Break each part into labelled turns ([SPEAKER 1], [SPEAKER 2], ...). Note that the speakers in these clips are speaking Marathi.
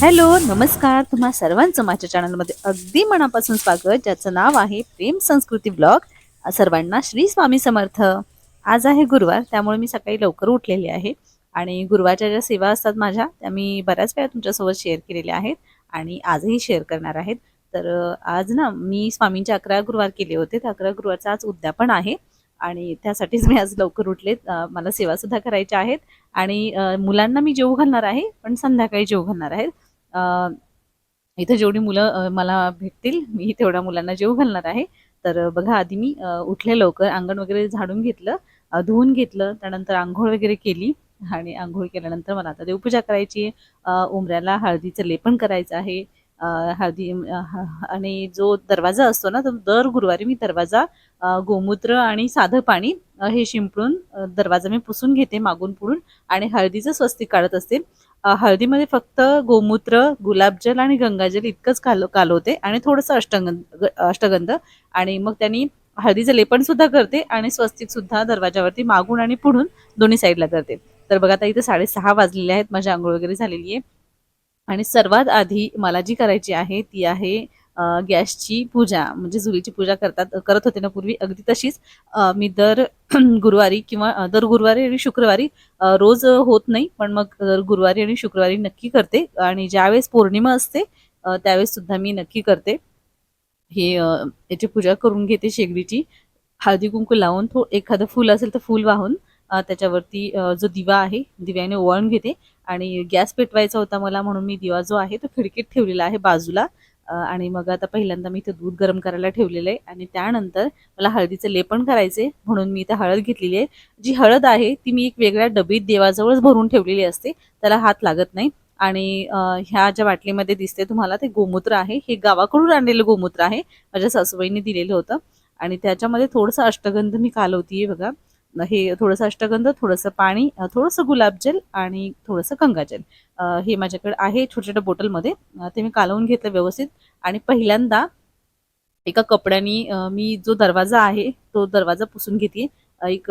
[SPEAKER 1] हॅलो नमस्कार. तुम्हा सर्वांचं माझ्या चॅनलमध्ये अगदी मनापासून स्वागत. ज्याचं नाव आहे प्रेम संस्कृती ब्लॉग. सर्वांना श्री स्वामी समर्थ. आज आहे गुरुवार त्यामुळे मी सकाळी लवकर उठलेली आहे. आणि गुरुवारच्या ज्या सेवा असतात माझ्या त्या मी बऱ्याच वेळा तुमच्यासोबत शेअर केलेल्या आहेत आणि आजही शेअर करणार आहेत. तर आज ना मी स्वामींचे अकरा गुरुवार केले होते. त्या अकरा गुरुवारचा आज उद्यापन आहे. आणि त्यासाठीच मी आज लवकर उठले मला सेवासुद्धा करायच्या आहेत. आणि मुलांना मी जेवू घालणार आहे पण संध्याकाळी जेव घालणार आहेत. इथं जेवढी मुलं मला भेटतील मी तेवढ्या मुलांना जेव घालणार आहे. तर बघा आधी मी उठले लवकर अंगण वगैरे झाडून घेतलं धुवून घेतलं त्यानंतर आंघोळ वगैरे केली आणि आंघोळ केल्यानंतर मला आता देवपूजा करायची आहे. उंबऱ्याला हळदीचं लेपन करायचं आहे. हळदी आणि जो दरवाजा असतो ना तो दर गुरुवारी मी दरवाजा गोमूत्र आणि साधं पाणी हे शिंपडून दरवाजा मी पुसून घेते मागून पुढून आणि हळदीचं स्वस्तिक काढत असते. हळदीमध्ये फक्त गोमूत्र गुलाबजल आणि गंगाजल इतकंच काल कालवते आणि थोडंसं अष्टगंध अष्टगंध. आणि मग त्यांनी हळदीचं लेपण सुद्धा करते आणि स्वस्तिक सुद्धा दरवाजावरती मागून आणि पुढून दोन्ही साईडला करते. तर बघा आता इथे साडेसहा वाजलेले आहेत माझी आंघोळ वगैरे झालेली आहे. आणि सर्वात आधी मला जी करायची आहे ती आहे गॅसची पूजा म्हणजे जुलीची पूजा करतात करत होते ना पूर्वी अगदी तशीच. मी दर गुरुवारी किंवा दर गुरुवारी आणि शुक्रवारी रोज होत नाही पण मग दर गुरुवारी आणि शुक्रवारी नक्की करते. आणि ज्यावेळेस पौर्णिमा असते त्यावेळेस सुद्धा मी नक्की करते. हे याची पूजा करून घेते शेगडीची. हळदी कुंकू लावून थो एखादं फूल असेल तर फूल वाहून त्याच्यावरती जो दिवा आहे दिव्याने ओवाळून घेते. आणि गॅस पेटवायचा होता मला म्हणून मी दिवा जो आहे तो खिडकीत ठेवलेला आहे बाजूला. आणि मग आता पहिल्यांदा मी इथे दूध गरम करायला ठेवलेलं आहे आणि त्यानंतर मला हळदीचं लेपन करायचे म्हणून मी इथे हळद घेतलेली आहे. जी हळद आहे ती मी एक वेगळ्या डबीत देवाजवळच भरून ठेवलेली असते. त्याला हात लागत नाही. आणि ह्या ज्या बाटलीमध्ये दिसते तुम्हाला ते गोमूत्र आहे. हे गावाकडून आणलेलं गोमूत्र आहे. माझ्या सासूबाईंनी दिलेलं होतं. आणि त्याच्यामध्ये थोडंसं अष्टगंध मी कालवतीये बघा. हे थोडंसं अष्टगंध थोडंसं पाणी थोडंसं गुलाबजल आणि थोडंसं गंगाजल हे माझ्याकडे आहे छोट्या छोट्या बॉटलमध्ये ते मी कालवून घेतलं व्यवस्थित. आणि पहिल्यांदा एका कपड्यानी मी जो दरवाजा आहे तो दरवाजा पुसून घेते एक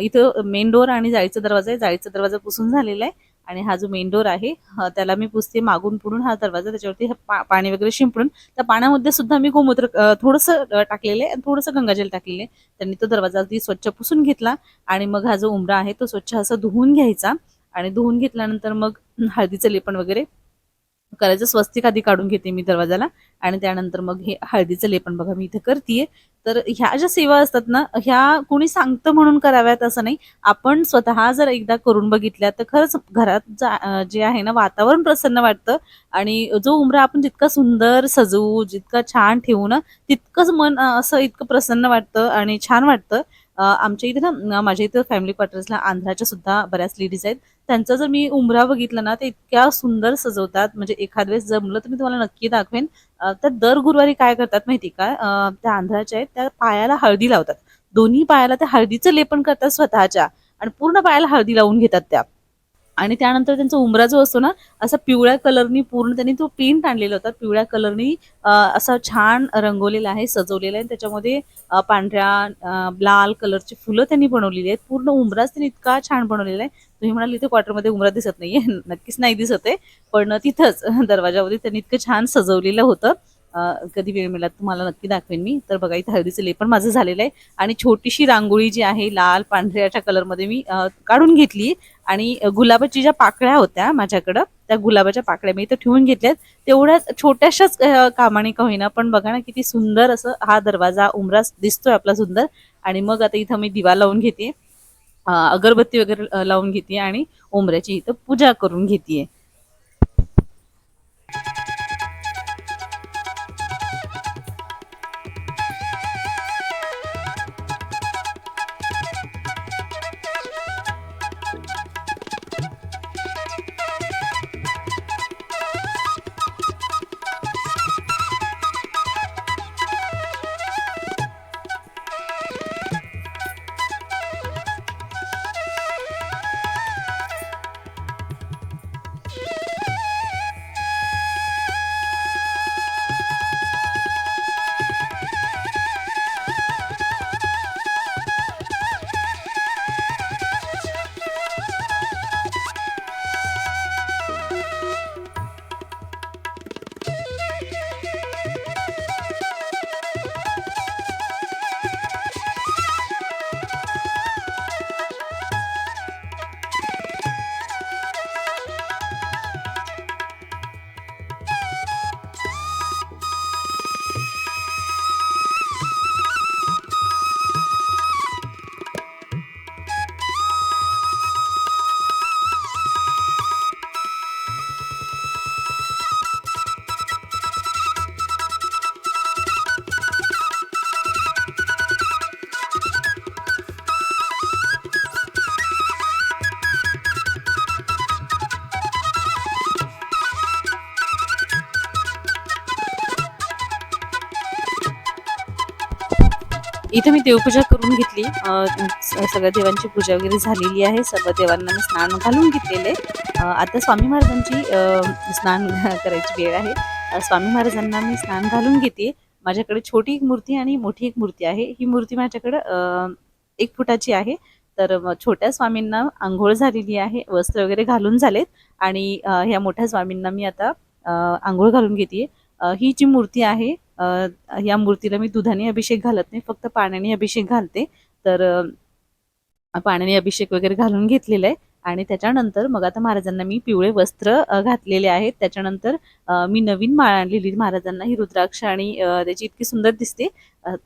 [SPEAKER 1] इथं मेन डोअर आणि जाळीचा दरवाजा आहे. जाळीचा दरवाजा पुसून झालेला आहे. आणि हा जो मेन डोर आहे त्याला मी पुसते मागून पुढून हा दरवाजा त्याच्यावरती पा- पाणी वगैरे शिंपडून त्या पाण्यामध्ये सुद्धा मी गोमूत्र थोडंसं टाकलेलं आहे आणि थोडंसं गंगाजल टाकलेले आहे. त्यांनी तो दरवाजा अगदी स्वच्छ पुसून घेतला आणि मग हा जो उमरा आहे तो स्वच्छ असं धुवून घ्यायचा आणि धुवून घेतल्यानंतर मग हळदीचं लेपण वगैरे करायचं. स्वस्तिक आधी काढून घेते मी दरवाजाला. आणि त्यानंतर मग हे हळदीचं लेपन बघा मी इथे करते तर ह्या ज्या सेवा असतात ना ह्या कोणी सांगतं म्हणून कराव्यात असं नाही. आपण स्वतः जर एकदा करून बघितल्या तर खरंच घरात जा जे आहे ना वातावरण प्रसन्न वाटतं. आणि जो उमरा आपण जितका सुंदर सजवू जितका छान ठेवू ना तितकंच मन असं इतकं प्रसन्न वाटतं आणि छान वाटतं. आमच्या इथे ना माझ्या इथं फॅमिली क्वार्टर्सला आंध्राच्या सुद्धा बऱ्याच लेडीज आहेत. त्यांचा जर मी उमरा बघितला ना ते इतक्या सुंदर सजवतात. म्हणजे एखाद वेळेस जमलं तर मी तुम्हाला नक्की दाखवेन. तर दर गुरुवारी काय करतात माहिती का? त्या आंध्राच्या आहेत त्या पायाला हळदी लावतात. दोन्ही पायाला त्या हळदीचं लेपन करतात स्वतःच्या. आणि पूर्ण पायाला हळदी लावून घेतात त्या. आणि त्यानंतर त्यांचा उमरा जो असतो ना असा पिवळ्या कलरनी पूर्ण त्यांनी तो पेंट आणलेला होता. पिवळ्या कलरनी असा छान रंगवलेला आहे सजवलेला आहे. त्याच्यामध्ये पांढऱ्या लाल कलरची फुलं त्यांनी बनवलेली आहेत. पूर्ण उमराच त्यांनी इतका छान बनवलेला आहे. तुम्ही म्हणाल इथे क्वार्टरमध्ये उमरा दिसत नाहीये. नक्कीच नाही दिसत आहे. पण तिथंच दरवाजामध्ये त्यांनी इतकं छान सजवलेलं होतं. कधी वेळ मिळाला तुम्हाला नक्की दाखवेन मी. तर बघा इथे हळदीचं लेपन माझं झालेलं आहे. आणि छोटीशी रांगोळी जी आहे लाल पांढऱ्याच्या कलरमध्ये मी काढून घेतली आणि गुलाबाची ज्या पाकळ्या होत्या माझ्याकडं त्या गुलाबाच्या पाकळ्या मी इथं ठेवून घेतल्यात. तेवढ्याच छोट्याशाच कामाने का होईना पण बघा ना किती सुंदर असं हा दरवाजा उमरा दिसतोय आपला सुंदर. आणि मग आता इथं मी दिवा लावून घेते अगरबत्ती वगैरे लावून घेते आणि उमऱ्याची इथं पूजा करून घेते इथे मी देवपूजा करून घेतली. सगळ्या देवांची पूजा वगैरे झालेली आहे. सर्व देवांना मी स्नान घालून घेतलेले. आता स्वामी महाराजांची स्नान करायची वेळ आहे. स्वामी महाराजांना मी स्नान घालून घेते. माझ्याकडे छोटी एक मूर्ती आणि मोठी एक मूर्ती आहे. ही मूर्ती माझ्याकडे एक फुटाची आहे. तर छोट्या स्वामींना आंघोळ झालेली आहे. वस्त्र वगैरे घालून झालेत. आणि ह्या मोठ्या स्वामींना मी आता आंघोळ घालून घेते. ही जी मूर्ती आहे या मूर्तीला मी दुधाने अभिषेक घालत नाही फक्त पाण्याने अभिषेक घालते. तर पाण्याने अभिषेक वगैरे घालून घेतलेला आहे. आणि त्याच्यानंतर मग आता महाराजांना मी पिवळे वस्त्र घातलेले आहेत. त्याच्यानंतर मी नवीन माळ आणलेली महाराजांना ही रुद्राक्ष आणि त्याची इतकी सुंदर दिसते.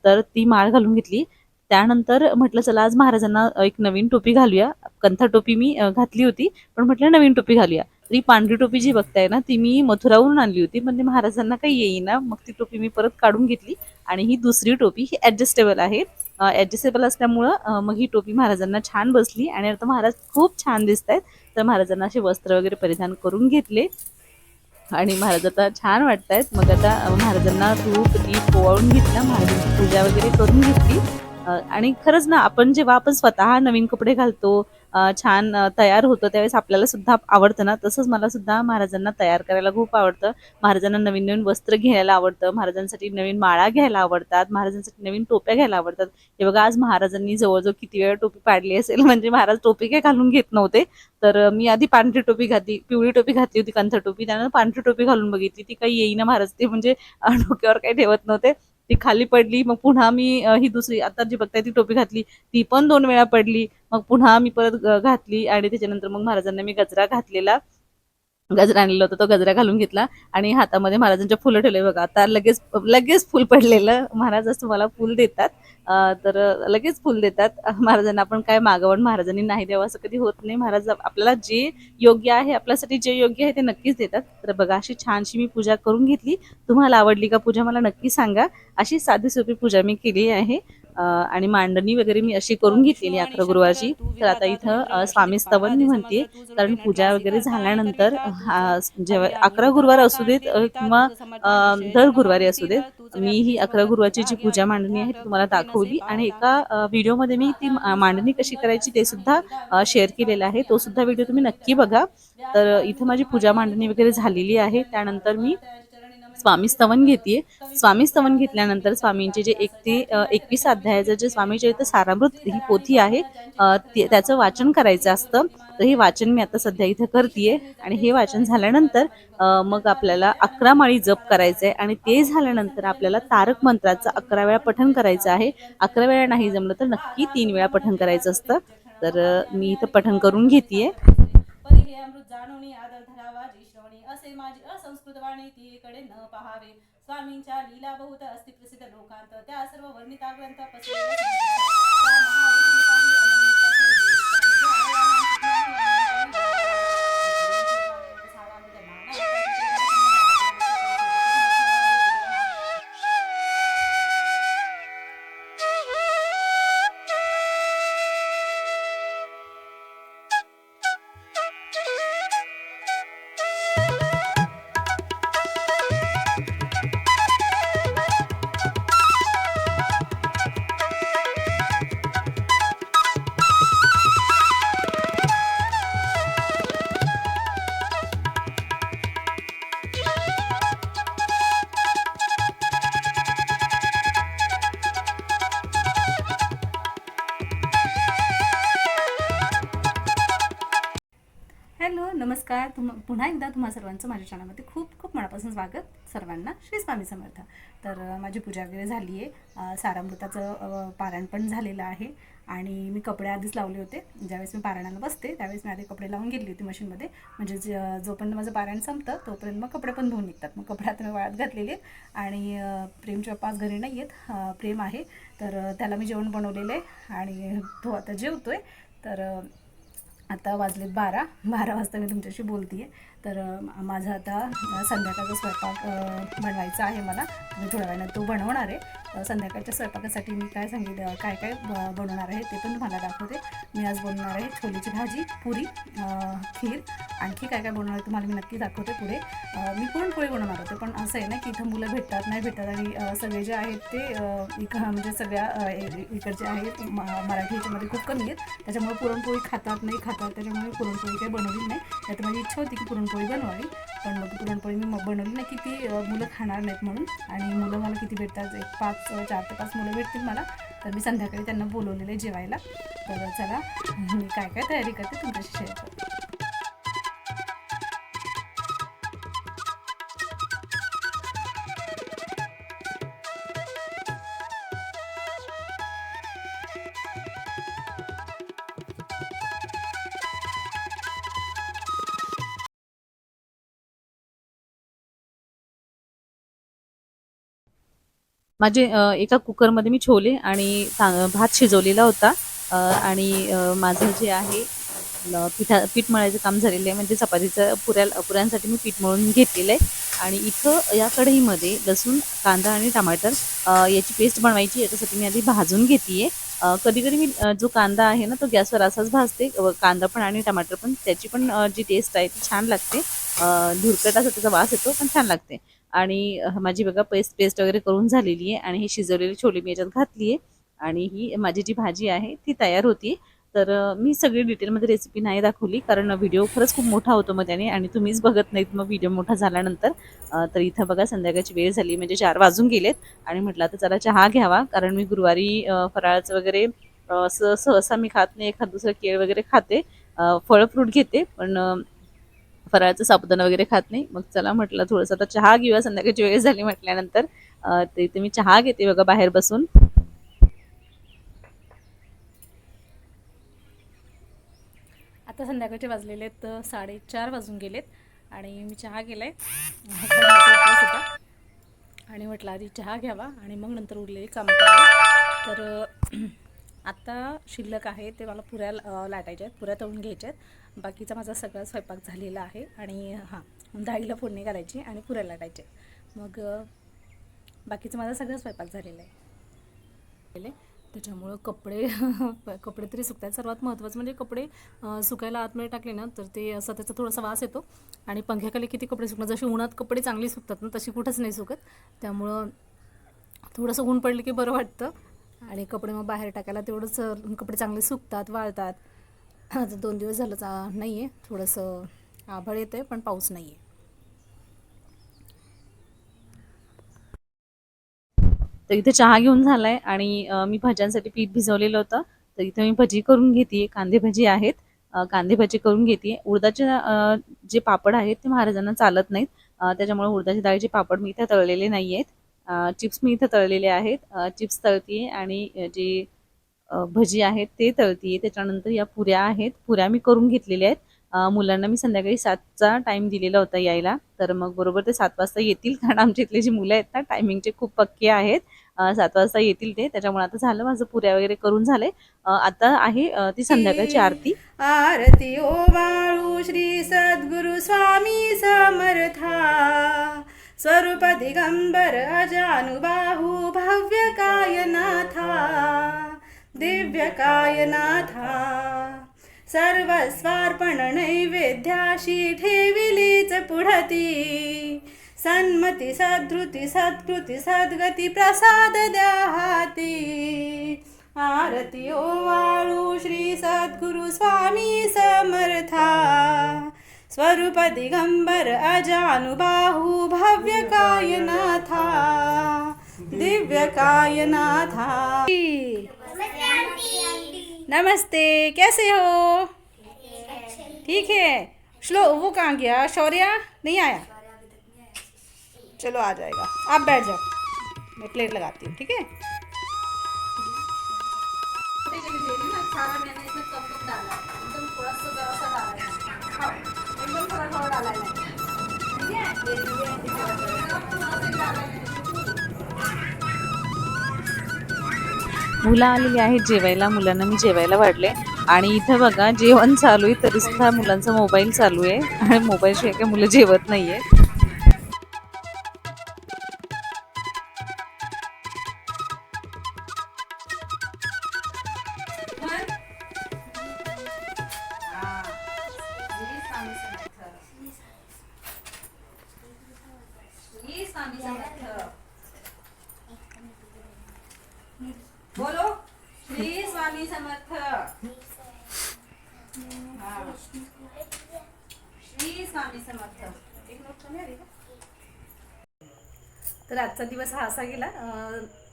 [SPEAKER 1] तर ती माळ घालून घेतली. त्यानंतर म्हटलं चला आज महाराजांना एक नवीन टोपी घालूया. कंथा टोपी मी घातली होती पण म्हटलं नवीन टोपी घालूया. तर ही पांढरी टोपी जी बघताय ना ती मी मथुरावरून आणली होती. पण ते महाराजांना काही येईना मग ती टोपी मी परत काढून घेतली. आणि ही दुसरी टोपी ही ॲडजस्टेबल आहे. ॲडजस्टेबल असल्यामुळं मग ही टोपी महाराजांना छान बसली. आणि आता महाराज खूप छान दिसत आहेत तर महाराजांना असे वस्त्र वगैरे परिधान करून घेतले. आणि महाराज आता छान वाटत आहेत मग आता महाराजांना धूप दीप पोवाळून घेतला. महाराजांची पूजा वगैरे करून घेतली. आणि खरंच ना आपण जेव्हा आपण स्वतः नवीन कपडे घालतो छान तयार होतो त्यावेळेस आपल्याला सुद्धा आवडतं ना. तसंच मला सुद्धा महाराजांना तयार करायला खूप आवडतं. महाराजांना नवीन नवीन वस्त्र घ्यायला आवडतं. महाराजांसाठी नवीन माळा घ्यायला आवडतात. महाराजांसाठी नवीन टोप्या घ्यायला आवडतात. हे बघा आज महाराजांनी जवळजवळ किती वेळा टोपी पाडली असेल. म्हणजे महाराज टोपी काय घालून घेत नव्हते. तर मी आधी पांढरी टोपी घातली पिवळी टोपी घातली होती कंथ टोपी. त्यानंतर पांढरी टोपी घालून बघितली. ती काही येईना महाराज ते म्हणजे डोक्यावर काही ठेवत नव्हते. ती खाली पडली मग पुन्हा मी ही दुसरी आता जी बघताय ती टोपी घातली ती पण दोन वेळा पडली मग पुन्हा मी परत घातली आणि त्याच्यानंतर मग महाराजांना मी गजरा घातलेला. गजरा आणलेला होता तो गजरा घालून घेतला आणि हातामध्ये महाराजांच्या फुलं ठेवले. बघा आता लगेच लगेच फुल पडलेलं. महाराज असं मला फुल देतात. तर लगेच फुल देतात. महाराजांना आपण काय मागवण? महाराजांनी नाही द्यावं असं कधी होत नाही. महाराज आपल्याला जे योग्य आहे आपल्यासाठी जे योग्य आहे ते नक्कीच देतात. तर बघा अशी छानशी मी पूजा करून घेतली. तुम्हाला आवडली का पूजा मला नक्की सांगा. अशी साधी सोपी पूजा मी केली आहे. आणि मांडणी वगैरे मी अशी करून घेतलेली अकरा गुरुवारची. तर आता इथं स्वामी स्तवन मी म्हणते. कारण पूजा वगैरे झाल्यानंतर हा जेव्हा अकरा गुरुवार असू देत किंवा दर गुरुवारी असू देत मी ही अकरा गुरुवारची जी पूजा मांडणी आहे तुम्हाला दाखवली. आणि एका व्हिडिओमध्ये मी ती मांडणी कशी करायची ते सुद्धा शेअर केलेला आहे. तो सुद्धा व्हिडिओ तुम्ही नक्की बघा. तर इथं माझी पूजा मांडणी वगैरे झालेली आहे. त्यानंतर मी स्वामी स्तवन घेते स्वामी स्तवन घेतल्यानंतर स्वामींचे जे एक ते एकवीस अध्यायाचं जे स्वामीचे सारामृत ही पोथी आहे त्याचं वाचन करायचं असतं. तर हे वाचन मी आता सध्या इथं करते आणि हे वाचन झाल्यानंतर मग आपल्याला अकरा माळी जप करायचं आहे आणि ते झाल्यानंतर आपल्याला तारक मंत्राचं अकरा वेळा पठण करायचं आहे. अकरा वेळा नाही जमलं तर नक्की तीन वेळा पठण करायचं असतं. तर मी इथं पठण करून घेते
[SPEAKER 2] असे माझी असंस्कृत वाणी तीकडे न पहावे. स्वामींच्या लीला बहुत अस्ति प्रसिद्ध लोकांत त्या सर्व वर्णिता ग्रंथ पसरलेला
[SPEAKER 3] हॅलो नमस्कार. तुम पुन्हा एकदा तुम्हा सर्वांचं माझ्या चॅनलमध्ये खूप खूप मनापासून स्वागत. सर्वांना श्री स्वामी समर्थ. तर माझी पूजा वगैरे झाली आहे. सारामृताचं पारायण पण झालेलं आहे. आणि मी कपडे आधीच लावले होते. ज्यावेळेस मी पारायणाला बसते त्यावेळेस मी आधी कपडे लावून गेली होती मशीनमध्ये. म्हणजे ज जोपर्यंत माझं पारायण संपतं तोपर्यंत मग कपडे पण धुवून निघतात. मग कपडे आता मी वाळत घातलेले आहेत. आणि प्रेमच्या पाच घरी नाही आहेत. प्रेम आहे. तर त्याला मी जेवण बनवलेलं आहे. आणि तो आता जेवतो आहे तर आता वाजलेत बारा. बारा वाजता मी तुमच्याशी बोलते आहे तर माझा आता संध्याकाळचा स्वयंपाक बनवायचा आहे मला. मी थोड्या वेळानं तो बनवणार आहे. संध्याकाळच्या स्वयंपाकासाठी मी काय सांगितलं काय काय ब- बनवणार आहे ते पण तुम्हाला दाखवते. मी आज बनवणार आहे छोलीची भाजी पुरी खीर. आणखी काय काय बनवणार आहे तुम्हाला मी नक्की दाखवते पुढे. मी पुरणपोळी बनवणार होते? पण असं आहे ना की इथं मुलं भेटतात नाही भेटतात आणि सगळे जे आहेत ते इक म्हणजे सगळ्या इकडचे आहेत म- मराठी याच्यामध्ये खूप कमी आहेत. त्याच्यामुळे पुरणपोळी खातात नाही खातात त्याच्यामुळे पुरणपोळी काही बनवली नाही. तर माझी इच्छा होती की पुरणपोळी बनवावी. पण मग पुरणपोळी मी मग बनवली नाही. की ती मुलं खाणार नाहीत म्हणून. आणि मुलं मला किती भेटतात? एक पाच चार ते पाच मुलं भेटतील मला. तर मी संध्याकाळी त्यांना बोलवलेलं आहे जेवायला. तर चला मी काय काय तयारी करते तुमच्याशी शेअर करते.
[SPEAKER 1] माझे एका कुकरमध्ये मी छोले आणि भात शिजवलेला होता. आणि माझं जे आहे पिठा पीठ मळायचं काम झालेलं आहे. म्हणजे चपातीचं पुऱ्या पुऱ्यांसाठी मी पीठ मळून घेतलेलं आहे. आणि इथं या कढईमध्ये लसूण कांदा आणि टमाटर याची पेस्ट बनवायची याच्यासाठी मी आधी भाजून घेते कधी कधी मी जो कांदा आहे ना तो गॅसवर असाच भाजते. कांदा पण आणि टमाटर पण त्याची पण जी टेस्ट आहे ती छान लागते. धुरकट असा त्याचा वास येतो पण छान लागते. आणि माझी बघा पेस्ट पेस्ट वगैरे करून झालेली आहे आणि ही शिजवलेली छोले मी याच्यात घातली आहे. आणि ही माझी जी भाजी आहे ती तयार होती. तर मी सगळी डिटेलमध्ये रेसिपी नाही दाखवली कारण व्हिडिओ खरंच खूप मोठा होतो मग त्याने आणि तुम्हीच बघत नाहीत मग व्हिडिओ मोठा झाल्यानंतर. तर इथं बघा संध्याकाळची वेळ झाली म्हणजे चार वाजून गेलेत आणि म्हटलं आता चला चहा घ्यावा कारण मी गुरुवारी फराळाचं वगैरे असं सहसा मी खात नाही एखाद दुसरं केळ वगैरे खाते फळ फ्रूट घेते. पण फराळचं साबुदाणा वगैरे खात नाही. मग चला म्हटलं थोडंसं आता चहा घेऊया. संध्याकाळची वेळ झाली म्हटल्यानंतर ते तर इथे मी चहा घेते बघा बाहेर बसून.
[SPEAKER 3] आता संध्याकाळचे वाजलेले आहेत साडेचार वाजून गेलेत आणि मी चहा केला आहे आणि म्हटलं आधी चहा घ्यावा आणि मग नंतर उरलेली कामं करावी. तर आता आत्ता शिल्लक आहे ते मला पुऱ्या लाटायच्या आहेत. पुऱ्या तळून घ्यायच्या आहेत. बाकीचा माझा सगळा स्वयंपाक झालेला आहे आणि हां डाळीला फोडणी करायची आणि पुऱ्या लाटायचे. मग बाकीचा माझा सगळा स्वयंपाक झालेला आहे. त्याच्यामुळं कपडे कपडे तरी सुकतात सर्वात महत्त्वाचं म्हणजे कपडे सुकायला आतमध्ये टाकले ना तर ते असा त्याचा थोडासा वास येतो. आणि पंख्याखाली किती कपडे सुकणार जशी उन्हात कपडे चांगली सुकतात ना तशी कुठंच नाही सुकत. त्यामुळं थोडंसं ऊन पडलं की बरं वाटतं. आणि कपडे मग बाहेर टाकायला तेवढंच कपडे चांगले सुकतात वाळतात. आता दोन दिवस झालं नाही आहे थोडंसं आभाळ येतं आहे पण पाऊस नाही आहे
[SPEAKER 1] तर इथे चहा घेऊन झालाय आणि मी भाज्यांसाठी पीठ भिजवलेलं होतं. तर इथे मी भजी करून घेते कांदे भजी आहेत. कांदे भजी करून घेते उडदाचे जे पापड आहेत ते महाराजांना चालत नाहीत. त्याच्यामुळे उडदाच्या डाळीचे पापड मी इथे तळलेले नाही आहेत चिप्स मी इथे तळलेले आहेत. चिप्स तळते आणि जे भजी आहेत ते तळते त्याच्यानंतर या पुऱ्या आहेत. पुऱ्या मी करून घेतलेल्या आहेत. मुलांना मी संध्याकाळी सातचा टाइम दिलेला होता यायला. तर मग बरोबर ते सात वाजता येतील. कारण आमच्या इथले जी मुलं आहेत ना टायमिंगचे खूप पक्के आहेत. सात वाजता येतील ते. त्याच्यामुळे आता झालं माझं पुऱ्या वगैरे करून झाले अ, आता आहे ती संध्याकाळची आरती.
[SPEAKER 2] आरती ओ वाळू श्री सद्गुरु स्वामी समर्था. स्वरूप दिगंबर अजानुबाहू भव्य कायनाथा. दिव्यकायनाथा। सर्वस्वार्पण नैवेद्याशी ठेविलीच पुढती। सन्मती सद्रुती सत्कृती सद्गती प्रसाद द्याहाती। आरती ओ वाळू श्री सद्गुरु स्वामी समर्था। स्वरूप दिगंबर अजानुबाहू भव्य कायनाथा दिव्य कायनाथा नमस्ते, कैसे हो? ठीक है। श्लो, वो कहाँ गया? शौर्या? नहीं आया? चलो, आ जाएगा। आप बैठ जाओ। मैं प्लेट लगाती हूँ, ठीक है।
[SPEAKER 1] मुलं आलेली आहेत जेवायला मुलांना मी जेवायला वाढले. आणि इथं बघा जेवण चालू आहे तरी सुद्धा मुलांचा मोबाईल चालू आहे. आणि मोबाईलशिवाय काही मुलं जेवत
[SPEAKER 2] नाही आहे स्वामी समर्थ श्री स्वामी समर्थ.
[SPEAKER 3] तर आजचा दिवस हा असा गेला.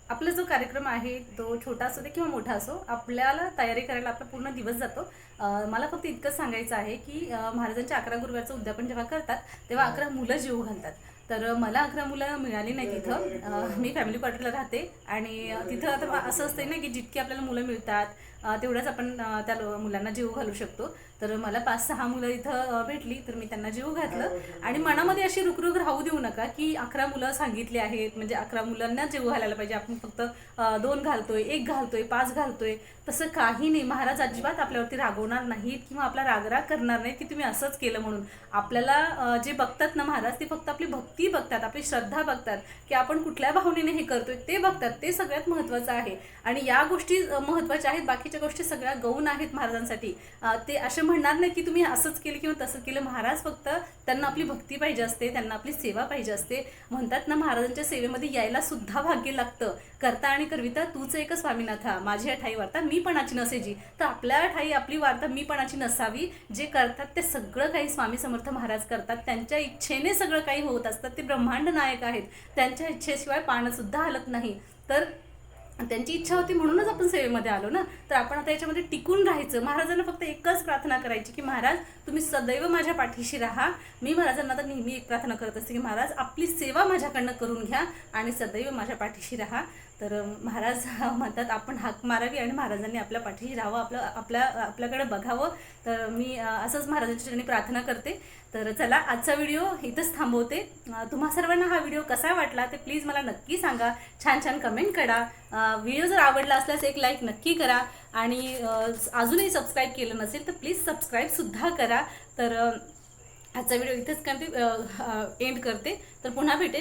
[SPEAKER 3] आपला जो कार्यक्रम आहे तो छोटा असो दे किंवा मोठा असो आपल्याला तयारी करायला आपला पूर्ण दिवस जातो. मला फक्त इतकंच सांगायचं आहे की महाराजांच्या अकरा गुरुवारचं उद्यापन जेव्हा करतात तेव्हा अकरा मुलं जीव घालतात. तर मला अकरा मुलं मिळाली नाही तिथं. मी फॅमिली क्वार्टरला राहते आणि तिथं आता असं असतं ना की जितकी आपल्याला मुलं मिळतात तेवढंच आपण त्या मुलांना जीव घालू शकतो. तर मला पाच सहा मुलं इथं भेटली तर मी त्यांना जीव घातलं. आणि मनामध्ये अशी रुकरुक राहू देऊ नका की अकरा मुलं सांगितली आहेत. म्हणजे अकरा मुलांना जीव घालायला पाहिजे. आपण फक्त दोन घालतोय एक घालतोय पाच घालतोय. तसं काही नाही. महाराज अजिबात आपल्यावरती रागवणार नाहीत किंवा आपला रागराग करणार नाही की तुम्ही असंच केलं म्हणून. आपल्याला जे बघतात ना महाराज ते फक्त आपली भक्ती बघतात आपली श्रद्धा बघतात की आपण कुठल्या भावनेने हे करतोय ते बघतात. ते सगळ्यात महत्त्वाचं आहे. आणि या गोष्टी महत्त्वाच्या महत्त्वाच्या आहेत. बाकीच्या गोष्टी सगळ्या गौण आहेत महाराजांसाठी. ते असे म्हणणार नाही की तुम्ही असंच केलं किंवा तसं केलं. महाराज फक्त त्यांना आपली भक्ती पाहिजे असते त्यांना आपली सेवा पाहिजे असते. म्हणतात ना महाराजांच्या सेवेमध्ये यायला सुद्धा भाग्य लागतं. करता आणि करविता तूच एक स्वामीनाथा. माझी ठाई वार्ता मी पणाची नसेजी. तर आपल्या ठाई आपली वार्ता मी पणाची नसावी. जे करतात ते सगळं काही स्वामी समर्थ महाराज करतात. त्यांच्या इच्छेने सगळं काही होत असतात ते ब्रह्मांड नायक आहेत. त्यांच्या इच्छेशिवाय पानं सुद्धा हलत नाही. तर त्यांची इच्छा होती म्हणूनच आपण सेवेमध्ये आलो ना. तर आपण आता याच्यामध्ये टिकून राहायचं. महाराजांना फक्त एकच प्रार्थना करायची की महाराज तुम्ही सदैव माझ्या पाठीशी राहा. मी महाराजांना तर नेहमी एक प्रार्थना करत असते की महाराज आपली सेवा माझ्याकडनं करून घ्या आणि सदैव माझ्या पाठीशी राहा. तर महाराज म्हणतात आपण हाक मारावी आणि महाराजांनी आपल्या पाठीशी राहावं आपलं आपल्या आपल्याकडे बघावं. तर मी असंच महाराजांच्या ठिकाणी प्रार्थना करते. तर चला आजचा व्हिडिओ इथंच थांबवते. तुम्हा सर्वांना हा व्हिडिओ कसा वाटला ते प्लीज मला नक्की सांगा. छान छान कमेंट करा. व्हिडिओ जर आवडला असल्यास एक लाईक नक्की करा. आणि अजूनही सबस्क्राईब केलं नसेल तर प्लीज सबस्क्राईबसुद्धा करा. तर आजचा व्हिडिओ इथेच करते एंड करते. तर पुन्हा भेटेल.